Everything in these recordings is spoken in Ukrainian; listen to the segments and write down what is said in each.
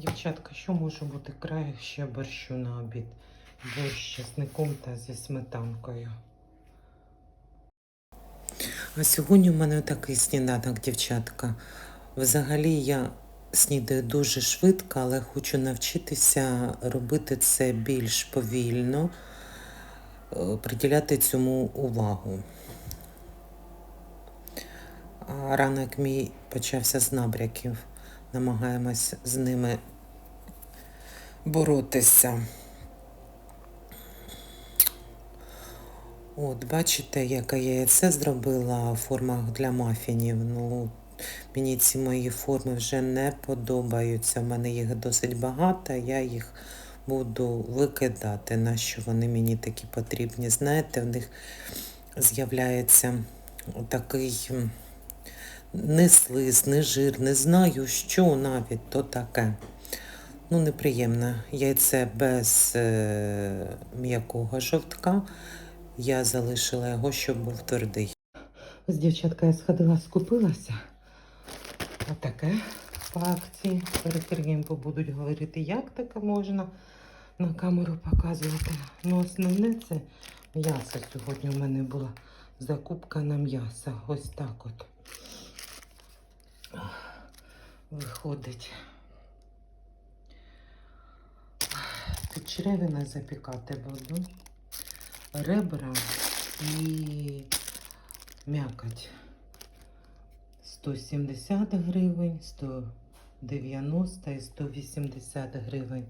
Дівчатка, що може бути краще борщу на обід? Борщ з чесником та зі сметанкою. А сьогодні у мене такий сніданок, дівчатка. Взагалі я снідаю дуже швидко, але хочу навчитися робити це більш повільно, е, приділяти цьому увагу. Ранок мій почався з набряків. Намагаємось з ними боротися. От, бачите, яке я яйце зробила в формах для мафінів. Ну, мені ці мої форми вже не подобаються. У мене їх досить багато, я їх буду викидати. Нащо вони мені такі потрібні? Знаєте, в них з'являється такий не слиз, не жир, не знаю, що навіть то таке. Ну, неприємно. Яйце без е, м'якого жовтка. Я залишила його, щоб був твердий. Ось, дівчатка, я сходила, скупилася. Отаке по акції. Перед Сергієм будуть говорити, як таке можна на камеру показувати. Ну, основне це м'ясо. Сьогодні у мене була закупка на м'ясо. Ось так от. Виходить. Черевина запікати буду. Ребра і м'якоть. 170 гривень, 190 і 180 гривень.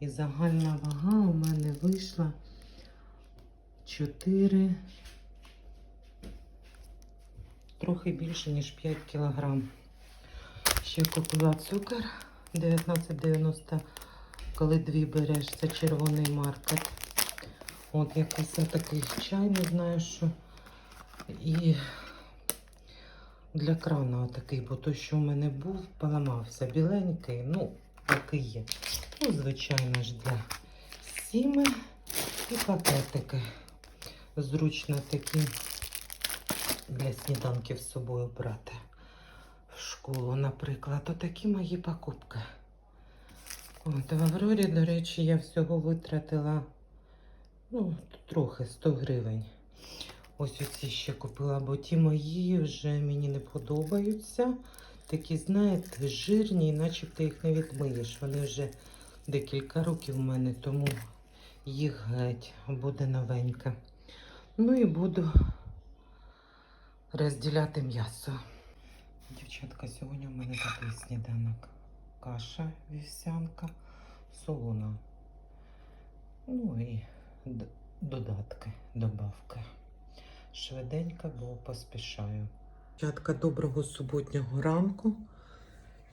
І загальна вага у мене вийшла 4, трохи більше, ніж 5 кілограм. Ще купила цукор 19,90, коли дві береш, це червоний маркет. От якийсь такий чай, не знаю що. І для крана отакий, бо той, що в мене був, поламався. Біленький, ну, такий є. Ну, звичайно ж, для сіми і пакетики. Зручно такі для сніданків з собою брати в школу, наприклад. Отакі мої покупки. От, в Аврорі, до речі, я всього витратила ну, трохи 100 гривень. Ось оці ще купила, бо ті мої вже мені не подобаються. Такі, знаєте, жирні, начебто їх не відмиєш. Вони вже декілька років у мене, тому їх геть буде новеньке. Ну і буду розділяти м'ясо. Дівчатка, сьогодні у мене такий сніданок. Каша вівсянка, солона. Ну і додатки, добавки. Швиденько, бо поспішаю. Дівчатка, доброго суботнього ранку.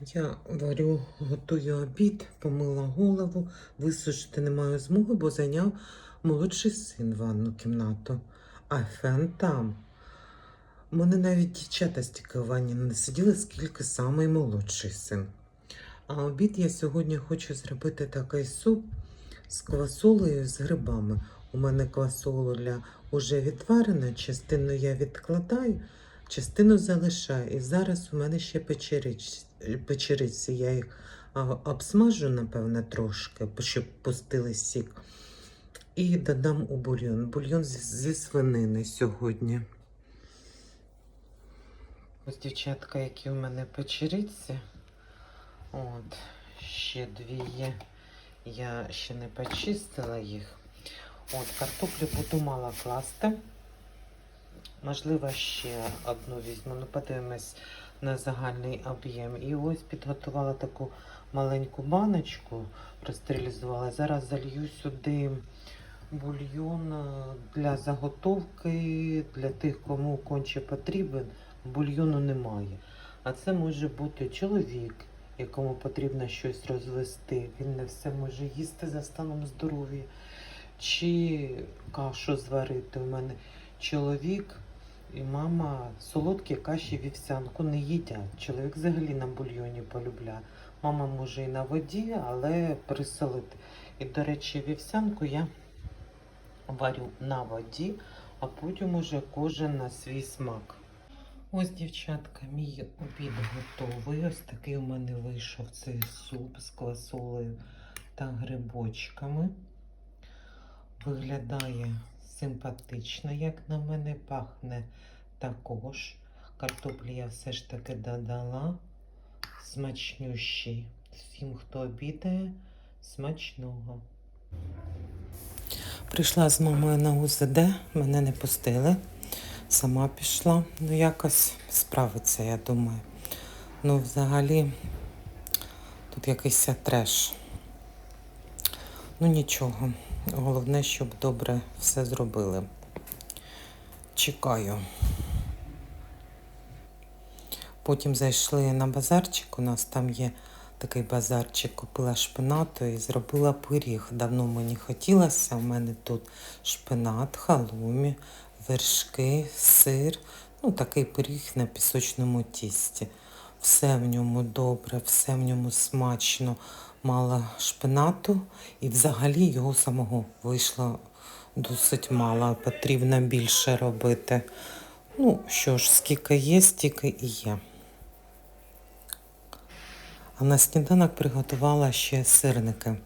Я варю, готую обід, помила голову, висушити не маю змоги, бо зайняв молодший син ванну кімнату. А фен там. У мене навіть дівчата стільки в ванні не сиділи, скільки самий молодший син. А обід я сьогодні хочу зробити такий суп з квасолею з грибами. У мене квасоля вже відварена, частину я відкладаю, частину залишаю. І зараз у мене ще печериці. Я їх обсмажу, напевне, трошки, щоб пустили сік. І додам у бульйон. Бульйон зі свинини сьогодні. Ось, дівчатка, які у мене печериці. От, ще дві є. Я ще не почистила їх. От, картоплю буду мало класти. Можливо, ще одну візьму. Ну, подивимось на загальний об'єм. І ось підготувала таку маленьку баночку, простерилізувала. Зараз залью сюди бульйон е, для заготовки, для тих, кому конче потрібен. Бульйону немає. А це може бути чоловік, якому потрібно щось розвести. Він не все може їсти за станом здоров'я. Чи кашу зварити. У мене чоловік і мама солодкі каші вівсянку не їдять. Чоловік взагалі на бульйоні полюбляє. Мама може і на воді, але присолити. І, до речі, вівсянку я варю на воді, а потім уже кожен на свій смак. Ось, дівчатка, мій обід готовий. Ось такий у мене вийшов цей суп з квасолею та грибочками. Виглядає симпатично, як на мене, пахне також. Картоплі я все ж таки додала. Смачнющий. Всім, хто обідає, смачного. Прийшла з мамою на УЗД, мене не пустили. Сама пішла. Ну, якось справиться, я думаю. Ну, взагалі, тут якийсь треш. Ну нічого. Головне, щоб добре все зробили. Чекаю. Потім зайшли на базарчик. У нас там є такий базарчик, купила шпинату і зробила пиріг. Давно мені хотілося. У мене тут шпинат, халумі, вершки, сир. Ну, такий пиріг на пісочному тісті. Все в ньому добре, все в ньому смачно. Мало шпинату і взагалі його самого вийшло досить мало. Потрібно більше робити. Ну що ж, скільки є, стільки і є. А на сніданок приготувала ще сирники.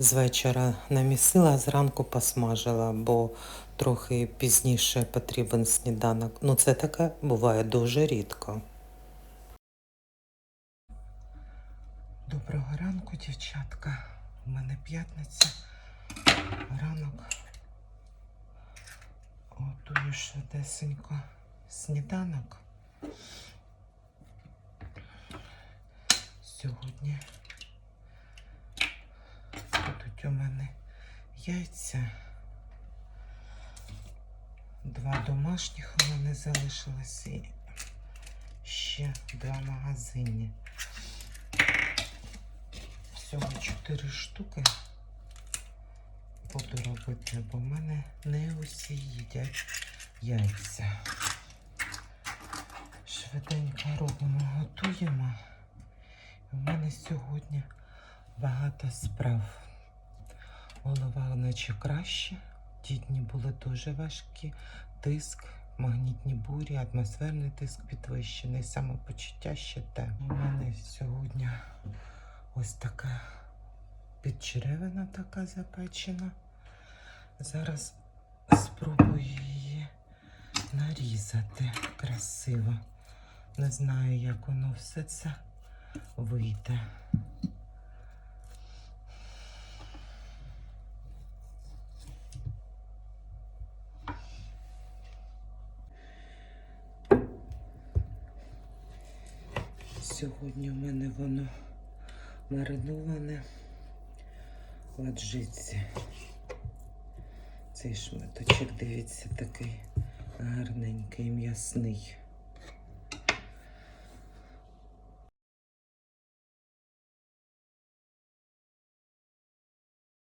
З вечора намісила, зранку посмажила, бо трохи пізніше потрібен сніданок. Ну, це таке буває дуже рідко. Доброго ранку, дівчатка. У мене п'ятниця. Ранок. Готую швидесенько сніданок. Сьогодні будуть у мене яйця. Два домашніх у мене залишилось і ще два магазині. Всього чотири штуки буду робити, бо в мене не усі їдять яйця. Швиденько робимо, готуємо. У мене сьогодні багато справ. Голова наче краще. Ті дні були дуже важкі. Тиск, магнітні бурі, атмосферний тиск підвищений, самопочуття ще те. У мене сьогодні ось така підчеревина така запечена. Зараз спробую її нарізати красиво. Не знаю, як воно все це вийде. Сьогодні в мене воно мариноване в аджиці. Цей шматочок, дивіться, такий гарненький, м'ясний.